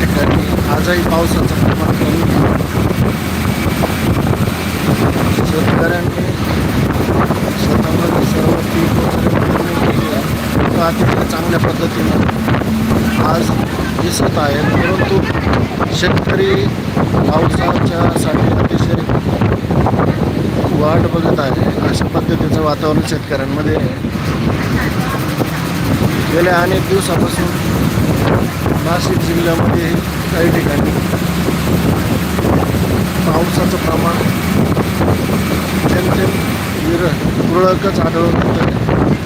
ठिकाणी आजही पावसाचं प्रमाण कमी शेतकऱ्यांनी शेतामध्ये सर्व पीक वगैरे केली आहे. तो अतिशय चांगल्या पद्धतीनं आज दिसत आहे. परंतु शेतकरी पावसाच्यासाठी अतिशय वाट बघत आहे. अशा पद्धतीचं वातावरण शेतकऱ्यांमध्ये आहे. गेल्या अनेक दिवसापासून नाशिक जिल्ह्यामध्ये काही ठिकाणी पावसाचं प्रमाण त्यांचे विरळ विर तुरळकच आढळून येतं